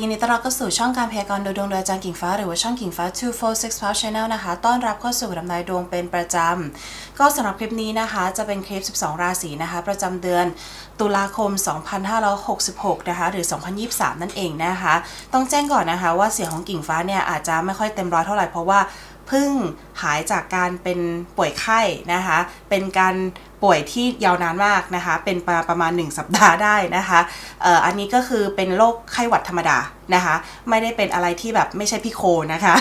ยินดีต้อนรับเข้าสู่ช่องการพยากรณ์โดยดวงโดยอาจารย์กิ่งฟ้าหรือว่าช่องกิ่งฟ้า 246 Channel นะคะ ต้อนรับเข้าสู่ดำนายดวงเป็นประจำ ก็สำหรับคลิปนี้นะคะ จะเป็นคลิป 12 ราศีนะคะ ประจำเดือนตุลาคม 2566 นะคะ หรือ 2023 นั่นเองนะคะ ต้องแจ้งก่อนนะคะว่าเสียงของกิ่งฟ้าเนี่ยอาจจะไม่ค่อยเต็มร้อยเท่าไหร่เพราะว่าเพิ่งหายจากการเป็นป่วยไข้นะคะ เป็นการ ป่วยที่ยาวนานมากนะคะ เป็นประประมาณ 1 สัปดาห์ได้นะคะอออันนี้ก็คือเป็นโรคไข้หวัดธรรมดานะคะ ไม่ได้เป็นอะไรที่แบบไม่ใช่พี่โคนะคะ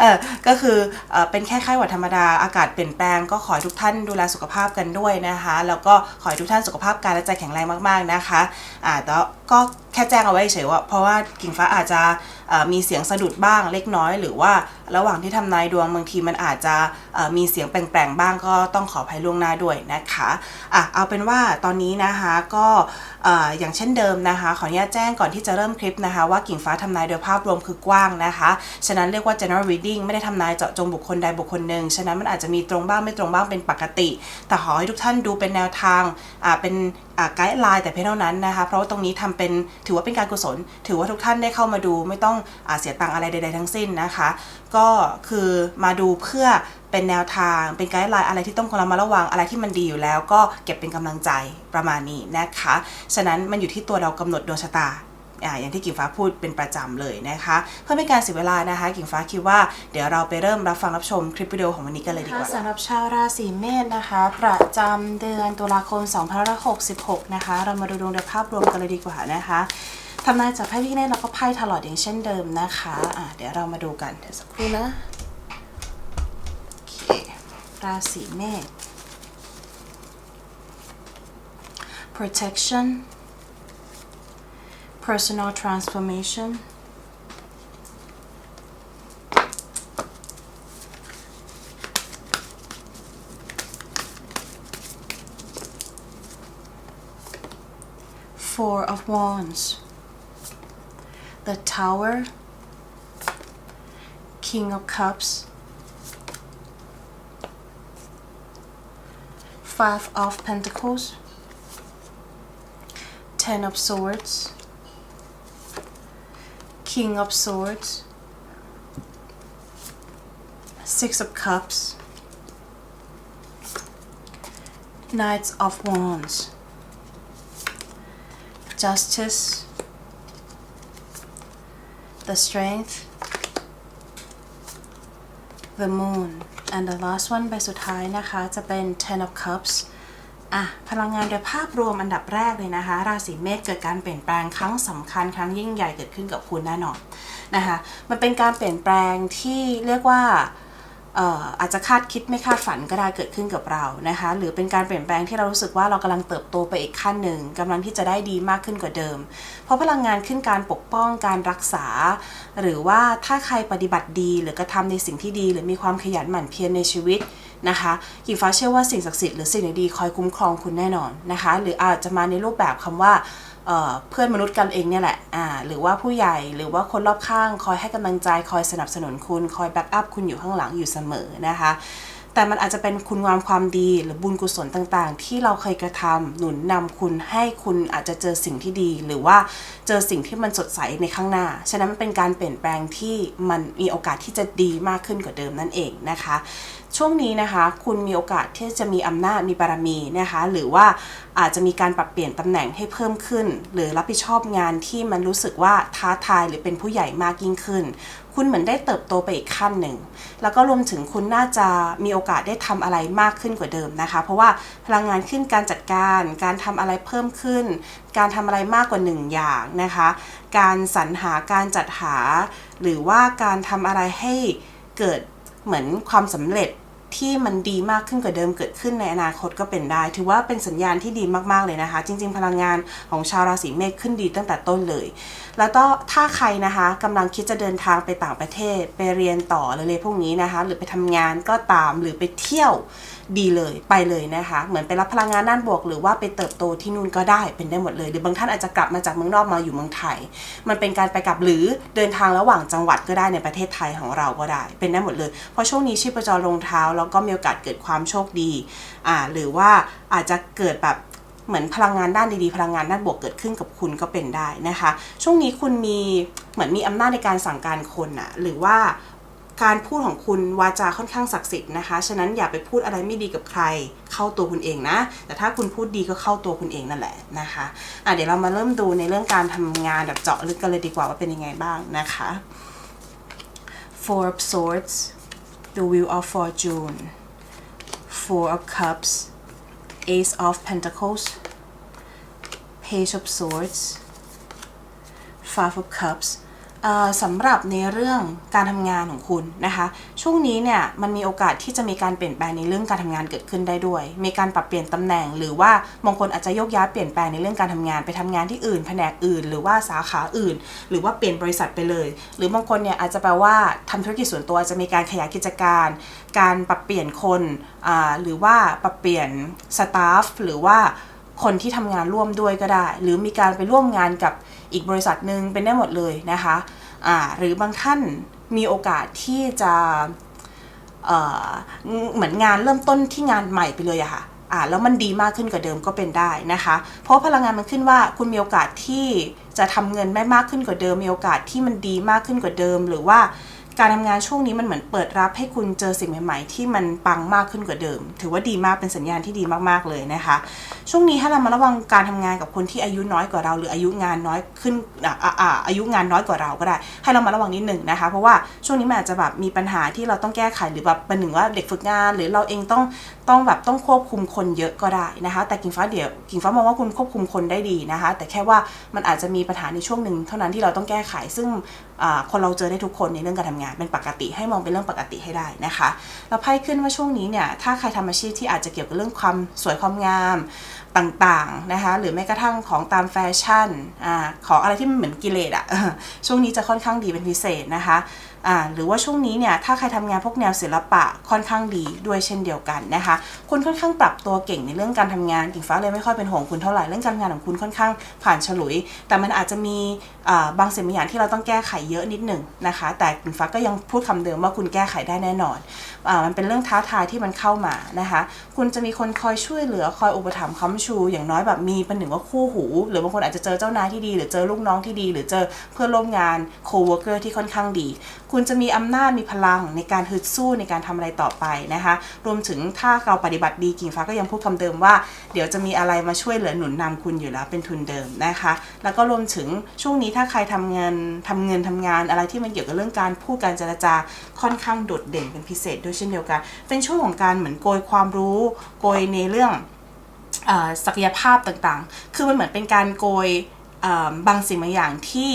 เออก็คือเออเป็นแค่ไข้หวัดธรรมดาอากาศเปลี่ยนแปลงก็ขอให้ทุกท่านดูแลสุขภาพกันด้วยนะคะ แล้วก็ขอให้ทุกท่านสุขภาพกายและใจแข็งแรงมากๆนะคะอ่าแต่ก็แค่แจ้งเอาไว้เฉยว่าเพราะว่ากิ่งฟ้าอาจจะมีเสียงสะดุดบ้างเล็กน้อย หรือว่าระหว่างที่ทำนายดวงบางทีมันอาจจะมีเสียงแปลงๆบ้างก็ต้องขออภัยล่วงหน้าด้วยนะคะอะเอาเป็นว่าตอนนี้นะคะก็เอ่ออย่างเช่นเดิมนะคะ ขออนุญาตแจ้งก่อนที่จะเริ่มคลิปนะคะว่ากิ่งฟ้าทำนายโดยภาพรวมคือกว้างนะคะ ฉะนั้นเรียกว่า general reading ไม่ได้ทำนายเจาะจงบุคคลใดบุคคลหนึ่ง ฉะนั้นมันอาจจะมีตรงบ้างไม่ตรงบ้างเป็นปกติ แต่ขอให้ทุกท่านดูเป็นแนวทางเป็นไกด์ไลน์แต่เพียงเท่านั้นนะคะ เพราะว่าตรงนี้ทำเป็นถือว่าเป็นการกุศล ถือว่าทุกท่านได้เข้ามาดูไม่ต้องอเสียตังอะไรใด ๆ ทั้งสิ้นนะคะ ก็คือมาดูเพื่อเป็นแนวทางเป็นไกด์ไลน์อะไรที่ต้องระมัดระวังอะไรที่มันดีอยู่แล้ว ก็เก็บเป็นกำลังใจประมาณนี้นะคะ ฉะนั้นมันอยู่ที่ตัวเรากำหนดดวงชะตา อ่าอย่างที่กิ่งฟ้าพูดเป็นประจำเลยนะคะ เพื่อไม่การเสียเวลานะคะ กิ่งฟ้าคิดว่าเดี๋ยวเราไปเริ่มรับฟังรับชมคลิปวิดีโอของวันนี้กันเลยดีกว่าสำหรับชาวราศีเมษนะคะ ประจำเดือนตุลาคม2566 นะคะ เรามาดูดวงโดยภาพรวมกันเลยดีกว่านะคะทำนายจากไพ่พี่เนตแล้วก็ไพ่ถลอดอย่างเช่นเดิมนะคะอะเดี๋ยวเรามาดูกันเดี๋ยวสักครู่นะโอเคราศีเมษ protection personal transformation. Four of wands. The tower. King of cups. Five of pentacles. Ten of swords King of Swords, Six of Cups, Knights of Wands, Justice, the Strength, the Moon, and the last one ใบสุดท้ายนะคะจะเป็น Ten of Cups อะพลังงานโดยภาพรวมอันดับแรกเลยนะคะ ราศีเมษเกิดการเปลี่ยนแปลงครั้งสำคัญครั้งยิ่งใหญ่เกิดขึ้นกับคุณแน่นอนนะคะมันเป็นการเปลี่ยนแปลงที่เรียกว่าเอ่ออาจจะคาดคิดไม่คาดฝันก็ได้เกิดขึ้นกับเรานะคะหรือเป็นการเปลี่ยนแปลงที่เรารู้สึกว่าเรากำลังเติบโตไปอีกขั้นหนึ่งกำลังที่จะได้ดีมากขึ้นกว่าเดิม เพราะพลังงานขึ้นการปกป้องการรักษา หรือว่าถ้าใครปฏิบัติดีหรือกระทำในสิ่งที่ดี หรือมีความขยันหมั่นเพียรในชีวิต นะคะกิ่งฟ้าเชื่อว่าสิ่งศักดิ์สิทธิ์หรือสิ่งดีคอยคุ้มครองคุณแน่นอนนะคะ หรืออาจจะมาในรูปแบบคำว่าเเพื่อนมนุษย์กันเองเนี่ยแหละอ่าหรือว่าผู้ใหญ่หรือว่าคนรอบข้างคอยให้กำลังใจคอยสนับสนุนคุณคอยแบ็กอัพคุณอยู่ข้างหลังอยู่เสมอนะคะแต่มันอาจจะเป็นคุณงามความดีหรือบุญกุศลต่างๆ ที่เราเคยกระทำหนุนนำคุณให้คุณอาจจะเจอสิ่งที่ดี หรือว่าเจอสิ่งที่มันสดใสในข้างหน้า ฉะนั้นมันเป็นการเปลี่ยนแปลงที่มันมีโอกาสที่จะดีมากขึ้นกว่าเดิมนั่นเองนะคะ ช่วงนี้นะคะ คุณมีโอกาสที่จะมีอำนาจมีบารมีนะคะ หรือว่าอาจจะมีการปรับเปลี่ยนตำแหน่งให้เพิ่มขึ้น หรือรับผิดชอบงานที่มันรู้สึกว่าท้าทายหรือเป็นผู้ใหญ่มากยิ่งขึ้น คุณเหมือนได้เติบโตไปอีกขั้นหนึ่ง แล้วก็รวมถึงคุณน่าจะมีโอกาสได้ทำอะไรมากขึ้นกว่าเดิมนะคะ เพราะว่าพลังงานขึ้นการจัดการ การทำอะไรเพิ่มขึ้น การทำอะไรมากกว่าหนึ่งอย่างนะคะ การสรรหาการจัดหา หรือว่าการทำอะไรให้เกิดเหมือนความสำเร็จ ที่มันดีมากขึ้นกว่าเดิมเกิดขึ้นในอนาคตก็เป็นได้ ถือว่าเป็นสัญญาณที่ดีมากๆเลยนะคะ จริง ๆ พลังงานของชาวราศีเมษขึ้นดีตั้งแต่ต้นเลย แล้วก็ถ้าใครนะคะกำลังคิดจะเดินทางไปต่างประเทศ ไปเรียนต่อเลยพวกนี้นะคะ หรือไปทำงานก็ตามหรือไปเที่ยว ดีเลยไปเลยนะคะ เหมือนไปรับพลังงานด้านบวก หรือว่าไปเติบโตที่นู่นก็ได้เป็นได้หมดเลย หรือบางท่านอาจจะกลับมาจากเมืองนอกมาอยู่เมืองไทย มันเป็นการไปกลับหรือเดินทางระหว่างจังหวัดก็ได้ในประเทศไทยของเราก็ได้ เป็นได้หมดเลย เพราะช่วงนี้ชีพจรลงเท้าแล้วก็มีโอกาสเกิดความโชคดีอ่าหรือว่าอาจจะเกิดแบบเหมือนพลังงานด้านดีๆ พลังงานด้านบวกเกิดขึ้นกับคุณก็เป็นได้นะคะ ช่วงนี้คุณมีเหมือนมีอำนาจในการสั่งการคนอะหรือว่า การพูดของคุณวาจาค่อนข้างศักดิ์สิทธิ์นะคะ ฉะนั้นอย่าไปพูดอะไรไม่ดีกับใคร เข้าตัวคุณเองนะ แต่ถ้าคุณพูดดีก็เข้าตัวคุณเองนั่นแหละนะคะอะเดี๋ยวเรามาเริ่มดูในเรื่องการทำงานแบบเจาะลึกกันเลยดีกว่าว่าเป็นยังไงบ้างนะคะ Four of Swords the Wheel of Fortune Four of Cups Ace of Pentacles Page of Swords Five of Cups สำหรับในเรื่องการทำงานของคุณนะคะ ช่วงนี้เนี่ยมันมีโอกาสที่จะมีการเปลี่ยนแปลงในเรื่องการทำงานเกิดขึ้นได้ด้วย มีการปรับเปลี่ยนตำแหน่ง หรือว่าบางคนอาจจะโยกย้ายเปลี่ยนแปลงในเรื่องการทำงานไปทำงานที่อื่น แผนกอื่น หรือว่าสาขาอื่น หรือว่าเปลี่ยนบริษัทไปเลย หรือบางคนเนี่ยอาจจะแปลว่าทำธุรกิจส่วนตัวจะมีการขยายกิจการ การปรับเปลี่ยนคนหรือว่าปรับเปลี่ยนสตาฟหรือว่า คนที่ทำงานร่วมด้วยก็ได้ หรือมีการไปร่วมงานกับอีกบริษัทหนึ่งเป็นได้หมดเลยนะคะอ่าหรือบางท่านมีโอกาสที่จะเเหมือนงานเริ่มต้นที่งานใหม่ไปเลยอะค่ะอ่าแล้วมันดีมากขึ้นกว่าเดิมก็เป็นได้นะคะ เพราะพลังงานมันขึ้นว่าคุณมีโอกาสที่จะทำเงินได้มากขึ้นกว่าเดิม มีโอกาสที่มันดีมากขึ้นกว่าเดิม หรือว่า การทำงานช่วงนี้มันเหมือนเปิดรับให้คุณเจอสิ่งใหม่ๆ ที่มันปังมากขึ้นกว่าเดิม ถือว่าดีมากเป็นสัญญาณที่ดีมากๆเลยนะคะ ช่วงนี้ให้เรามาระวังการทำงานกับคนที่อายุน้อยกว่าเรา หรืออายุงานน้อยขึ้นอออายุงานน้อยกว่าเราก็ได้ ให้เรามาระวังนิดหนึ่งนะคะ เพราะว่าช่วงนี้มันอาจจะแบบมีปัญหาที่เราต้องแก้ไขหรือแบบเป็นหนึ่งว่าเด็กฝึกงาน หรือเราเองต้อง ต้องแบบต้องควบคุมคนเยอะก็ได้นะคะ แต่กิ่งฟ้าเดี๋ยวกิ่งฟ้ามองว่าคุณควบคุมคนได้ดีนะคะ แต่แค่ว่ามันอาจจะมีปัญหาในช่วงหนึ่งเท่านั้นที่เราต้องแก้ไข ซึ่งคนเราเจอได้ทุกคนในเรื่องการทำงานเป็นปกติให้มองเป็นเรื่องปกติให้ได้นะคะแล้วไพ่ขึ้นว่าช่วงนี้เนี่ยถ้าใครทำอาชีพที่อาจจะเกี่ยวกับเรื่องความสวยความงามต่างๆนะคะหรือแม้กระทั่งของตามแฟชั่นอของอะไรที่มันเหมือนกิเลสอะช่วงนี้จะค่อนข้างดีเป็นพิเศษนะคะ อ่าหรือว่าช่วงนี้เนี่ยถ้าใครทำงานพวกแนวศิลปะค่อนข้างดีด้วยเช่นเดียวกันนะคะคุณค่อนข้างปรับตัวเก่งในเรื่องการทำงานกิ่งฟ้าเลยไม่ค่อยเป็นห่วงคุณเท่าไหร่เรื่องการงานของคุณค่อนข้างผ่านฉลุย แต่มันอาจจะมีอ่าบางสิ่งบางอย่างที่เราต้องแก้ไขเยอะนิดหนึ่งนะคะ แต่กิ่งฟ้าก็ยังพูดคำเดิมว่าคุณแก้ไขได้แน่นอนอ่ามันเป็นเรื่องท้าทายที่มันเข้ามานะคะคุณจะมีคนคอยช่วยเหลือคอยอุปถัมภ์ค้ำชู อย่างน้อยแบบมีเป็นหนึ่งว่าคู่หู หรือบางคนอาจจะเจอเจ้านายที่ดี หรือเจอลูกน้องที่ดี หรือเจอเพื่อนร่วมงาน co-worker ที่ค่อนข้างดีคุณจะมีอำนาจมีพลังในการฮึดสู้ในการทำอะไรต่อไปนะคะ รวมถึงถ้าเราปฏิบัติดีกิ่งฟ้าก็ยังพูดคำเดิมว่า เดี๋ยวจะมีอะไรมาช่วยเหลือหนุนนำคุณอยู่แล้วเป็นทุนเดิมนะคะ แล้วก็รวมถึงช่วงนี้ถ้าใครทำเงินทำเงินทำงานอะไรที่มันเกี่ยวกับเรื่องการพูดการเจรจาค่อนข้างโดดเด่นเป็นพิเศษด้วยเช่นเดียวกัน เป็นช่วงของการเหมือนโกยความรู้โกยในเรื่องศักยภาพต่างๆ คือมันเหมือนเป็นการโกยบางสิ่งบางอย่างที่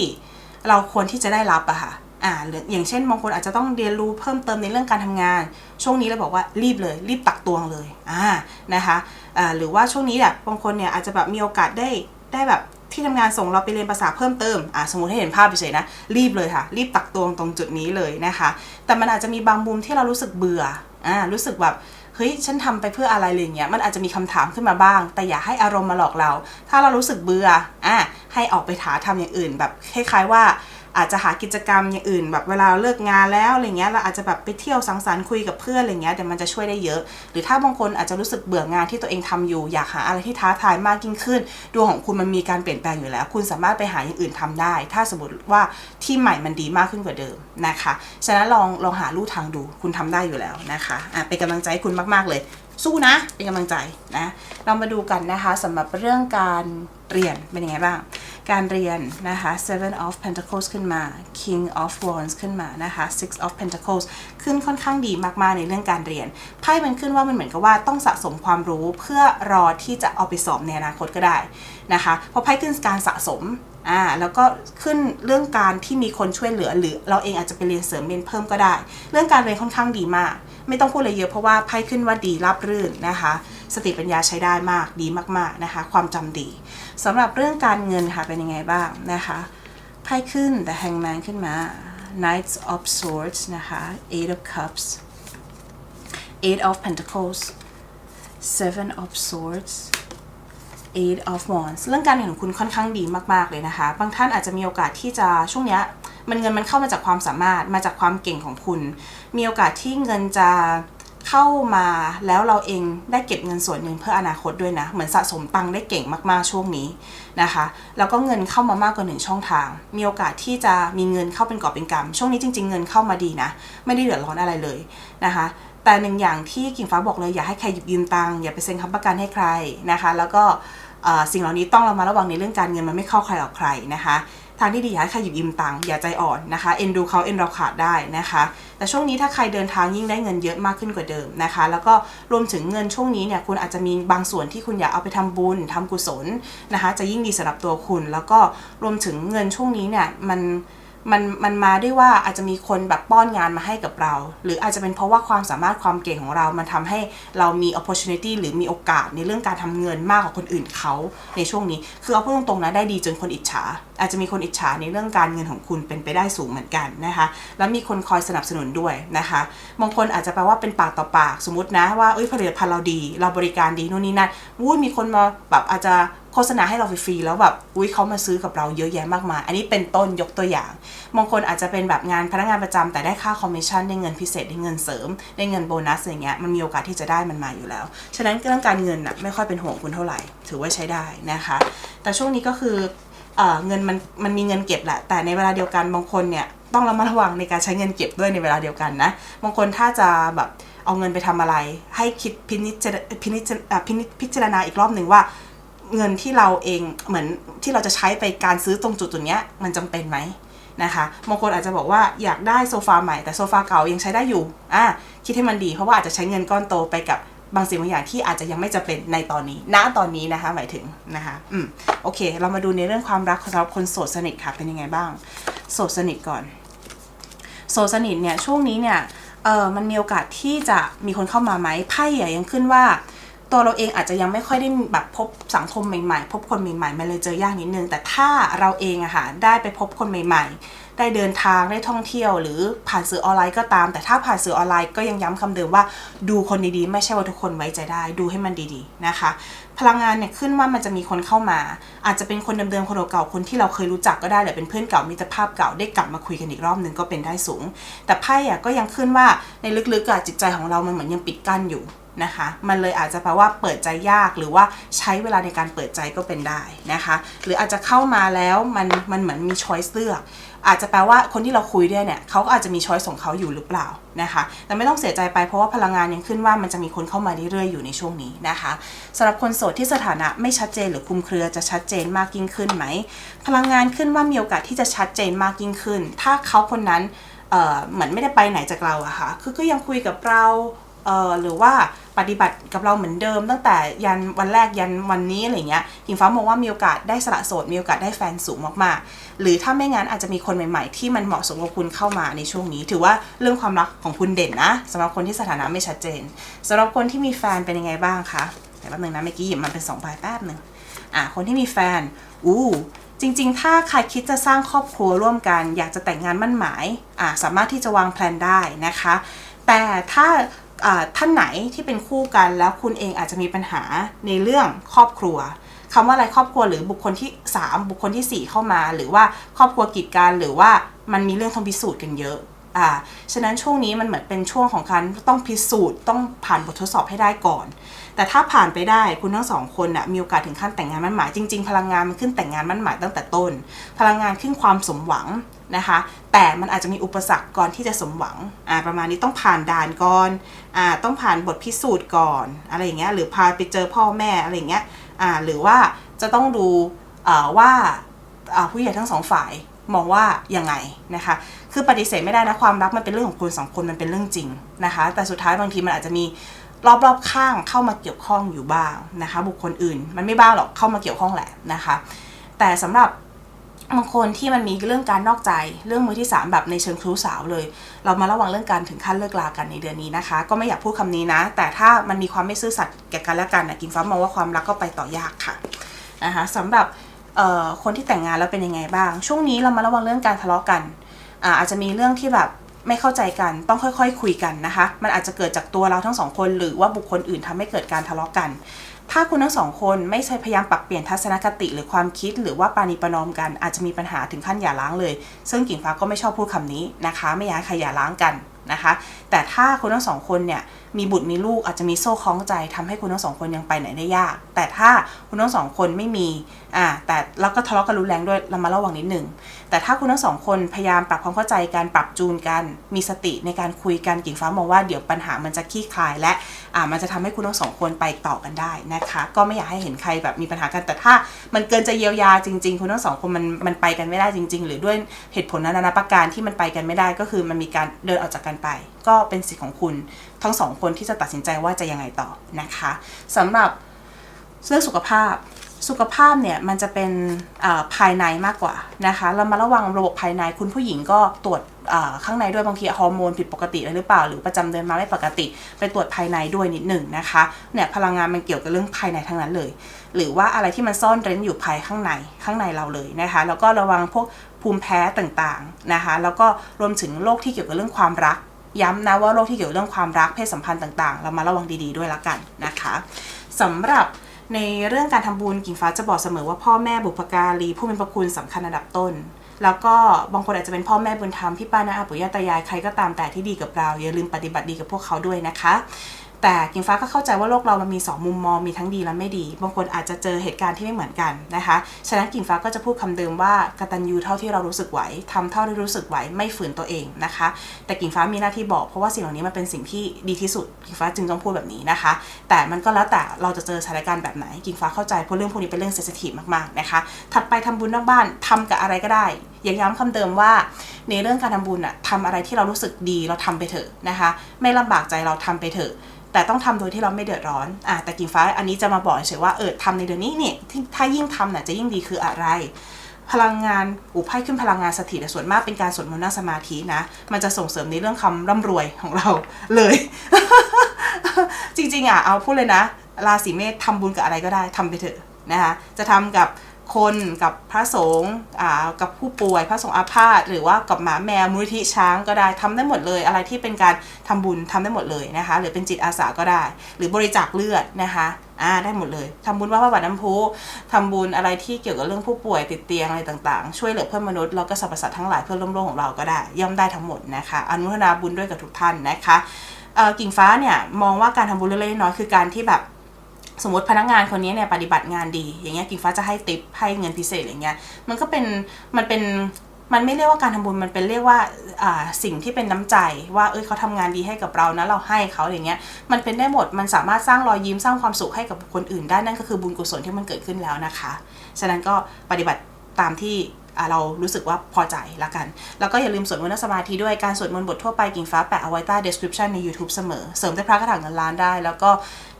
เราควรที่จะได้รับอะค่ะ อ่าอย่างเช่นบางคนอาจจะต้องเรียนรู้เพิ่มเติมในเรื่องการทำงาน ช่วงนี้เราบอกว่ารีบเลย รีบตักตวงเลยอ่านะคะอ่าหรือว่าช่วงนี้แบบบางคนเนี่ยอาจจะแบบมีโอกาสได้ได้แบบที่ทำงานส่งเราไปเรียนภาษาเพิ่มเติม อ่าสมมติให้เห็นภาพเฉยๆนะ รีบเลยค่ะ รีบตักตวงตรงจุดนี้เลยนะคะ แต่มันอาจจะมีบางมุมที่เรารู้สึกเบื่อ อ่า รู้สึกแบบ เฮ้ย ฉันทำไปเพื่ออะไรอะไรอย่างเงี้ย มันอาจจะมีคำถามขึ้นมาบ้าง แต่อย่าให้อารมณ์มาหลอกเรา ถ้าเรารู้สึกเบื่อ อะให้ออกไปหาทำอย่างอื่นแบบคล้ายๆว่า อาจจะหากิจกรรมอย่างอื่น แบบเวลาเลิกงานแล้วอะไรเงี้ยเราอาจจะแบบไปเที่ยวสังสรรค์คุยกับเพื่อนอะไรเงี้ยเดี๋ยวมันจะช่วยได้เยอะ หรือถ้าบางคนอาจจะรู้สึกเบื่องานที่ตัวเองทำอยู่ อยากหาอะไรที่ท้าทายมากยิ่งขึ้นดวงของคุณมันมีการเปลี่ยนแปลงอยู่แล้ว คุณสามารถไปหาอย่างอื่นทำได้ ถ้าสมมติว่าที่ใหม่มันดีมากขึ้นกว่าเดิมนะคะฉะนั้นลองลองหาลู่ทางดูคุณทำได้อยู่แล้วนะคะอะเป็นกำลังใจให้คุณมากๆเลย สู้นะ เป็นกำลังใจนะเรามาดูกันนะคะสำหรับเรื่องการเรียนเป็นยังไงบ้าง การเรียนนะคะ seven of pentacles ขึ้นมา king of wands ขึ้นมานะคะ six of pentacles ขึ้นค่อนข้างดีมากๆในเรื่องการเรียนไพ่มันขึ้นว่ามันเหมือนกับว่าต้องสะสมความรู้เพื่อรอที่จะเอาไปสอบในอนาคตก็ได้นะคะเพราะไพ่ขึ้นการสะสมอ่าแล้วก็ขึ้นเรื่องการที่มีคนช่วยเหลือหรือเราเองอาจจะไปเรียนเสริมเรียนเพิ่มก็ได้ เรื่องการเรียนค่อนข้างดีมาก ไม่ต้องพูดอะไรเยอะเพราะว่าไพ่ขึ้นว่าดีราบรื่นนะคะ สติปัญญาใช้ได้มากดีมากๆนะคะ ความจำดีสำหรับเรื่องการเงินค่ะเป็นยังไงบ้างนะคะไพ่ขึ้น the hangman ขึ้นมา knights of swords นะคะ eight of cups eight of pentacles seven of swords eight of wands เรื่องการเงินของคุณค่อนข้างดีมาก ๆ เลยนะคะ บางท่านอาจจะมีโอกาสที่จะช่วงเนี้ย มันเงินมันเข้ามาจากความสามารถมาจากความเก่งของคุณ มีโอกาสที่เงินจะเข้ามาแล้วเราเองได้เก็บเงินส่วนหนึ่งเพื่ออนาคตด้วยนะ เหมือนสะสมตังค์ได้เก่งมากๆช่วงนี้นะคะ แล้วก็เงินเข้ามามากกว่าหนึ่งช่องทาง มีโอกาสที่จะมีเงินเข้าเป็นกอบเป็นกำช่วงนี้จริง ๆ เงินเข้ามาดีนะ ไม่ได้เดือดร้อนอะไรเลยนะคะ แต่หนึ่งอย่างที่กิ่งฟ้าบอกเลยอย่าให้ใครหยิบยืมตังค์อย่าไปเซ็นค้ำประกันให้ใครนะคะ แล้วก็สิ่งเหล่านี้ต้องเรามาระวังในเรื่องการเงินมันไม่เข้าใครออกใครนะคะางที่ดีอย่าให้ใครหยิบยืมตังค์อย่าใจอ่อนนะคะ เอ็นดูเขาเอ็นเราขาดได้นะคะ แต่ช่วงนี้ถ้าใครเดินทางยิ่งได้เงินเยอะมากขึ้นกว่าเดิมนะคะ แล้วก็รวมถึงเงินช่วงนี้เนี่ยคุณอาจจะมีบางส่วนที่คุณอยากเอาไปทำบุญทำกุศลนะคะ จะยิ่งดีสำหรับตัวคุณ แล้วก็รวมถึงเงินช่วงนี้เนี่ยมัน มันมันมาด้วยว่าอาจจะมีคนแบบป้อนงานมาให้กับเรา หรืออาจจะเป็นเพราะว่าความสามารถความเก่งของเรา มันทำให้เรามี opportunity หรือมีโอกาสในเรื่องการทำเงินมากกว่าคนอื่นเขาในช่วงนี้ คือเอาพูดตรงๆนะได้ดีจนคนอิจฉา อาจจะมีคนอิจฉาในเรื่องการเงินของคุณเป็นไปได้สูงเหมือนกันนะคะ แล้วมีคนคอยสนับสนุนด้วยนะคะบางคนอาจจะแปลว่าเป็นปากต่อปากสมมตินะว่าเอ้ยผลิตภัณฑ์เราดี เราบริการดีนู่นนี่นั่นวู้ยมีคนมาแบบอาจจะ โฆษณาให้เราฟรีๆแล้วแบบอุ้ยเขามาซื้อกับเราเยอะแยะมากมาย อันนี้เป็นต้นยกตัวอย่างบางคนอาจจะเป็นแบบงานพนักงานประจำแต่ได้ค่าคอมมิชชั่นได้เงินพิเศษได้เงินเสริม ได้เงินโบนัสอย่างเงี้ยมันมีโอกาสที่จะได้มันมาอยู่แล้ว ฉะนั้นเรื่องการเงินน่ะไม่ค่อยเป็นห่วงคุณเท่าไหร่ ถือว่าใช้ได้นะคะ แต่ช่วงนี้ก็คือเออเงินมันมันมีเงินเก็บแหละ แต่ในเวลาเดียวกันบางคนเนี่ยต้องระมัดระวังในการใช้เงินเก็บด้วยในเวลาเดียวกันนะ บางคนถ้าจะแบบเอาเงินไปทำอะไร ให้คิดพินิจพินิจพินิจพิจารณาอีกรอบหนึ่งว่า เงินที่เราเองเหมือนที่เราจะใช้ไปการซื้อตรงจุดจุดเนี้ยมันจำเป็นไหมนะคะบางคนอาจจะบอกว่าอยากได้โซฟาใหม่แต่โซฟาเก่ายังใช้ได้อยู่อะคิดให้มันดีเพราะว่าอาจจะใช้เงินก้อนโตไปกับบางสิ่งบางอย่างที่อาจจะยังไม่จำเป็นในตอนนี้ ณ ตอนนี้นะคะ หมายถึงนะคะ อืม โอเค เรามาดูในเรื่องความรักสำหรับคนโสดสนิทค่ะ เป็นยังไงบ้าง โสดสนิทก่อน โสดสนิทเนี่ย ช่วงนี้เนี่ย เออมันมีโอกาสที่จะมีคนเข้ามาไหมไพ่ยังขึ้นว่า ตัวเราเองอาจจะยังไม่ค่อยได้แบบพบสังคมใหม่ๆ พบคนใหม่ๆมันเลยเจอยากนิดนึง แต่ถ้าเราเองอะค่ะได้ไปพบคนใหม่ ๆ ได้เดินทางได้ท่องเที่ยว หรือผ่านสื่อออนไลน์ก็ตาม แต่ถ้าผ่านสื่อออนไลน์ก็ยังย้ำคำเดิมว่า ดูคนดีๆ ไม่ใช่ว่าทุกคนไว้ใจได้ ดูให้มันดีๆนะคะ พลังงานเนี่ยขึ้นว่ามันจะมีคนเข้ามา อาจจะเป็นคนเดิมๆคนเก่าๆคนที่เราเคยรู้จักก็ได้หรือเป็นเพื่อนเก่ามิตรภาพเก่าได้กลับมาคุยกันอีกรอบหนึ่งก็เป็นได้สูง แต่ไพ่อะก็ยังขึ้นว่าในลึกๆอะจิตใจของเรามันเหมือนยังปิดกั้นอยู่ นะคะ มันเลยอาจจะแปลว่าเปิดใจยากหรือว่าใช้เวลาในการเปิดใจก็เป็นได้นะคะ หรืออาจจะเข้ามาแล้วมันมันเหมือนมีช้อยเลือกอาจจะแปลว่าคนที่เราคุยด้วยเนี่ยเขาก็อาจจะมีช้อยส์ของเขาอยู่หรือเปล่านะคะ แต่ไม่ต้องเสียใจไปเพราะว่าพลังงานยังขึ้นว่ามันจะมีคนเข้ามาเรื่อยๆอยู่ในช่วงนี้นะคะสำหรับคนโสดที่สถานะไม่ชัดเจนหรือคุมเครือจะชัดเจนมากยิ่งขึ้นไหม พลังงานขึ้นว่ามีโอกาสที่จะชัดเจนมากยิ่งขึ้น ถ้าเขาคนนั้นเเหมือนไม่ได้ไปไหนจากเราอะค่ะคือก็ยังคุยกับเราเหรือว่า ปฏิบัติกับเราเหมือนเดิม ตั้งแต่ยันวันแรกยันวันนี้อะไรเงี้ยหิงฟ้ามองว่ามีโอกาสได้สละโสดมีโอกาสได้แฟนสูงมากๆ หรือถ้าไม่งั้นอาจจะมีคนใหม่ๆ ที่มันเหมาะสมกับคุณเข้ามาในช่วงนี้ ถือว่าเรื่องความรักของคุณเด่นนะสำหรับคนที่สถานะไม่ชัดเจนสำหรับคนที่มีแฟนเป็นยังไงบ้างคะแต่แป๊บนึงนะเมื่อกี้หยิบมันเป็นสองใบแป๊บหนึ่งอะคนที่มีแฟนอู้จริงๆ ถ้าใครคิดจะสร้างครอบครัวร่วมกัน อยากจะแต่งงานมั่นหมายอะสามารถที่จะวางแผนได้นะคะ แต่ถ้า ท่านไหนที่เป็นคู่กันแล้วคุณเองอาจจะมีปัญหาในเรื่องครอบครัวคำว่าอะไรครอบครัวหรือบุคคลที่ 3 บุคคลทีสี่ 4 เข้ามา หรือว่าครอบครัวกีดกันหรือว่ามันมีเรื่องต้องพิสูจน์กันเยอะอ่าฉะนั้นช่วงนี้มันเหมือนเป็นช่วงของการต้องพิสูจน์ต้องผ่านบททดสอบให้ได้ก่อน แต่ถ้าผ่านไปได้คุณทั้งสองคนน่ะมีโอกาสถึงขั้นแต่งงานมั่นหมายจริง ๆ พลังงานมันขึ้นแต่งงานมั่นหมายตั้งแต่ต้น พลังงานขึ้นความสมหวัง นะคะ แต่มันอาจจะมีอุปสรรคก่อนที่จะสมหวังอ่าประมาณนี้ต้องผ่านด่านก่อนอ่าต้องผ่านบทพิสูจน์ก่อนอะไรอย่างเงี้ยหรือพาไปเจอพ่อแม่อะไรอย่างเงี้ยอ่าหรือว่าจะต้องดูอ่าว่าอ่าผู้ใหญ่ทั้งสองฝ่ายมองว่ายังไงนะคะ คือปฏิเสธไม่ได้นะความรักมันเป็นเรื่องของคนสองคนมันเป็นเรื่องจริงนะคะ แต่สุดท้ายบางทีมันอาจจะมีรอบๆข้างเข้ามาเกี่ยวข้องอยู่บ้างนะคะ บุคคลอื่นมันไม่บ้างหรอกเข้ามาเกี่ยวข้องแหละนะคะ แต่สำหรับ บางคนที่มันมีเรื่องการนอกใจเรื่องมือที่สามแบบในเชิงครูสาวเลย เรามาระวังเรื่องการถึงขั้นเลิกลากันในเดือนนี้นะคะ ก็ไม่อยากพูดคำนี้นะ แต่ถ้ามันมีความไม่ซื่อสัตย์แก่กันและกันนะกินฟ้ามองว่าความรักก็ไปต่อยากค่ะนะคะสำหรับคนที่แต่งงานแล้วเป็นยังไงบ้าง ช่วงนี้เรามาระวังเรื่องการทะเลาะกันอาจจะมีเรื่องที่แบบไม่เข้าใจกันต้องค่อยๆคคุยกันนะคะ มันอาจจะเกิดจากตัวเราทั้งสองคน หรือว่าบุคคลอื่นทำให้เกิดการทะเลาะกัน ถ้าคุณทั้งสองคนไม่ใช่พยายามปรับเปลี่ยนทัศนคติหรือความคิด หรือว่าปราณีประนอมกันอาจจะมีปัญหาถึงขั้นหย่าร้างเลย ซึ่งกิ่งฟ้าก็ไม่ชอบพูดคำนี้นะคะ ไม่อยากให้ใครหย่าร้างกันนะคะ แต่ถ้าคุณทั้งสองคนเนี่ยมีบุตรมีลูกอาจจะมีโซ่คล้องใจทำให้คุณทั้งสองคนยังไปไหนได้ยาก แต่ถ้าคุณทั้งสองคนไม่มีอ่าแต่แล้วก็ทะเลาะกันรุนแรงด้วยเรามาระวังนิดหนึ่งแต่ถ้าคุณทั้งสองคนพยายามปรับความเข้าใจการปรับจูนกันมีสติในการคุยกันกิ่งฟ้ามองว่าเดี๋ยวปัญหามันจะคลี่คลาย และอ่ามันจะทำให้คุณทั้งสองคนไปต่อกันได้นะคะ ก็ไม่อยากให้เห็นใครแบบมีปัญหากันแต่ถ้ามันเกินจะเยียวยาจริง ๆ คุณทั้งสองคนมันมันไปกันไม่ได้จริง ๆ หรือด้วยเหตุผลนานาประการที่มันไปกันไม่ได้ก็คือมันมีการเดินออกจากกันไป ก็เป็นสิทธิ์ของคุณทั้งสองคนที่จะตัดสินใจว่าจะยังไงต่อนะคะสำหรับเรื่องสุขภาพสุขภาพเนี่ยมันจะเป็นภายในมากกว่านะคะเรามาระวังระบบภายในคุณผู้หญิงก็ตรวจข้างในด้วยบางทีฮอร์โมนผิดปกติหรือเปล่า หรือประจำเดือนมาไม่ปกติ ไปตรวจภายในด้วยนิดหนึ่งนะคะเนี่ยพลังงานมันเกี่ยวกับเรื่องภายในทั้งนั้นเลย หรือว่าอะไรที่มันซ่อนเร้นอยู่ภายข้างในข้างในเราเลยนะคะแล้วก็ระวังพวกภูมิแพ้ต่างๆนะคะแล้วก็รวมถึงโรคที่เกี่ยวกับเรื่องความรัก ย้ำนะว่าโรคที่เกี่ยวเรื่องความรักเพศสัมพันธ์ต่างๆ เรามาระวังดีๆด้วยละกันนะคะสำหรับในเรื่องการทำบุญกิ่งฟ้าจะบอกเสมอว่าพ่อแม่บุพการีผู้เป็นประคุณสำคัญอันดับต้น แล้วก็บางคนอาจจะเป็นพ่อแม่บุญธรรมพี่ป้าน้าอาปู่ย่าตายายใครก็ตามแต่ที่ดีกับเราอย่าลืมปฏิบัติดีกับพวกเขาด้วยนะคะ แต่กิงฟ้าก็เข้าใจว่าโลกเรามันมี 2 มุมมองมีทั้งดีและไม่ดี บางคนอาจจะเจอเหตุการณ์ที่ไม่เหมือนกันนะคะ ฉะนั้นกิงฟ้าก็จะพูดคำเดิมว่ากตัญญูเท่าที่เรารู้สึกไหวทำเท่าที่รู้สึกไหวไม่ฝืนตัวเองนะคะ แต่กิ่งฟ้ามีหน้าที่บอกเพราะว่าสิ่งเหล่านี้มันเป็นสิ่งที่ดีที่สุดกิ่งฟ้าจึงต้องพูดแบบนี้นะคะ แต่มันก็แล้วแต่เราจะเจอสถานการณ์แบบไหนกิ่งฟ้าเข้าใจเพราะเรื่องพวกนี้เป็นเรื่องเซสทีฟมากๆนะคะ ถัดไปทำบุญนอกบ้านทำกับอะไรก็ได้อย่าย้ำคำเดิมว่าในเรื่องการทำบุญอะทำอะไรที่เรารู้สึกดีเราทำไปเถอะนะคะ ไม่ลำบากใจเราทำไปเถอะ แต่ต้องทำโดยที่เราไม่เดือดร้อนอะแต่กิ่งฟ้าอันนี้จะมาบอกเฉยว่าเออทำในเดือนนี้เนี่ยถ้ายิ่งทำน่ะจะยิ่งดีคืออะไร พลังงานอูไพ่ขึ้นพลังงานสถิตแต่ส่วนมากเป็นการสวดมนต์นั่งสมาธินะ มันจะส่งเสริมในเรื่องคำร่ำรวยของเราเลย จริงๆอะเอาพูดเลยนะราศีเมษทำบุญกับอะไรก็ได้ทำไปเถอะนะคะจะทำกับ คนกับพระสงฆ์กับผู้ป่วยพระสงฆ์อาพาธหรือว่ากับหมาแมวมูลิธิช้างก็ได้ทำได้หมดเลย อะไรที่เป็นการทำบุญทำได้หมดเลยนะคะ หรือเป็นจิตอาสาก็ได้ หรือบริจาคเลือดนะคะอ่าได้หมดเลยทำบุญว่าพระบาทน้ำพุทำบุญอะไรที่เกี่ยวกับเรื่องผู้ป่วยติดเตียงอะไรต่างๆ ช่วยเหลือเพื่อนมนุษย์แล้วก็สรรพสัตว์ทั้งหลายเพื่อนร่วมโลกของเราก็ได้ ย่อมได้ทั้งหมดนะคะอนุโมทนาบุญด้วยกับทุกท่านนะคะกิ่งฟ้าเนี่ยมองว่าการทำบุญเล็กๆน้อยๆคือการที่แบบ สมมติพนักงานคนนี้เนี่ยปฏิบัติงานดี อย่างเงี้ยกิ่งฟ้าจะให้ติปให้เงินพิเศษอย่างเงี้ยมันก็เป็นมันเป็นมันไม่เรียกว่าการทำบุญมันเป็นเรียกว่าอ่าสิ่งที่เป็นน้ำใจ ว่าเอ้ยเขาทำงานดีให้กับเรานะเราให้เขาอย่างเงี้ยมันเป็นได้หมดมันสามารถสร้างรอยยิ้มสร้างความสุขให้กับคนอื่นได้นั่นก็คือบุญกุศลที่มันเกิดขึ้นแล้วนะคะ ฉะนั้นก็ปฏิบัติตามที่อ่าเรารู้สึกว่าพอใจละกัน แล้วก็อย่าลืมสวดมนต์สมาธิด้วยการสวดมนต์บททั่วไปกิ่งฟ้าแปะเอาไว้ใต้ description ใน YouTube เสมอ เสริมได้พระกระถางเงินล้านได้ แล้วก็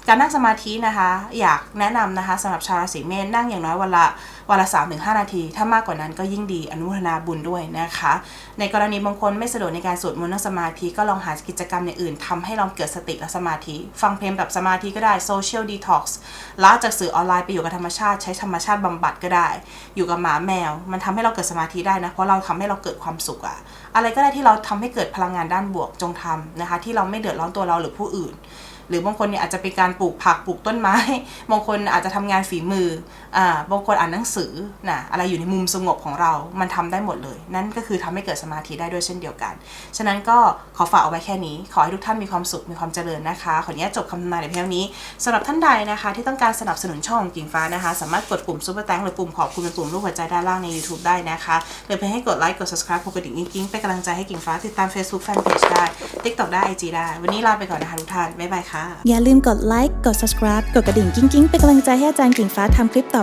การนั่งสมาธินะคะ อยากแนะนำนะคะสำหรับชาวราศีเมษนั่งอย่างน้อยวันละวันละ 3-5ถึงนาที ถ้ามากกว่านั้นก็ยิ่งดีอนุโมทนาบุญด้วยนะคะ ในกรณีบางคนไม่สะดวกในการสวดมนต์นั่งสมาธิก็ลองหากิจกรรมอย่างอื่นทำให้เราเกิดสติและสมาธิ ฟังเพลงแบบสมาธิก็ได้ social detox ล้าจากสื่อออนไลน์ไปอยู่กับธรรมชาติ ใช้ธรรมชาติบำบัดก็ได้ อยู่กับหมาแมว มันทำให้เราเกิดสมาธิได้นะเพราะเราทำให้เราเกิดความสุขอะอะไรก็ได้ที่เราทำให้เกิดพลังงานด้านบวกจงทำนะคะ ที่เราไม่เดือดร้อนตัวเราหรือผู้อื่น หรือบางคนเนี่ยอาจจะเป็นการปลูกผักปลูกต้นไม้ บางคนอาจจะทำงานฝีมือ บางคนอ่านหนังสือนะอะไรอยู่ในมุมสงบของเรา มันทำได้หมดเลย นั่นก็คือทำให้เกิดสมาธิได้ด้วยเช่นเดียวกัน ฉะนั้นก็ขอฝากเอาไว้แค่นี้ ขอให้ทุกท่านมีความสุข มีความเจริญนะคะ ขออนุญาตจบคำทำนายในเพียงนี้สำหรับท่านใดนะคะ ที่ต้องการสนับสนุนช่องกิ่งฟ้านะคะ สามารถกดปุ่มซุปเปอร์แตงหรือปุ่มขอบคุณเป็นปุ่มรูปหัวใจด้านล่างใน YouTube ได้นะคะหรือเพียงให้กดไลค์ กด subscribe กดกระดิ่งกิ๊งๆเป็นกำลังใจให้กิ่งฟ้าติดตาม Facebook Fanpage ได้ TikTok ได้ IG ได้ วันนี้ลาไปก่อนนะคะทุกท่านบ๊ายบายค่ะอย่าลืมกดไลค์กด subscribe กดกระดิ่งกิ้งกิ้งเป็นกำลังใจให้อาจารย์กิ่งฟ้าทำคลิปต่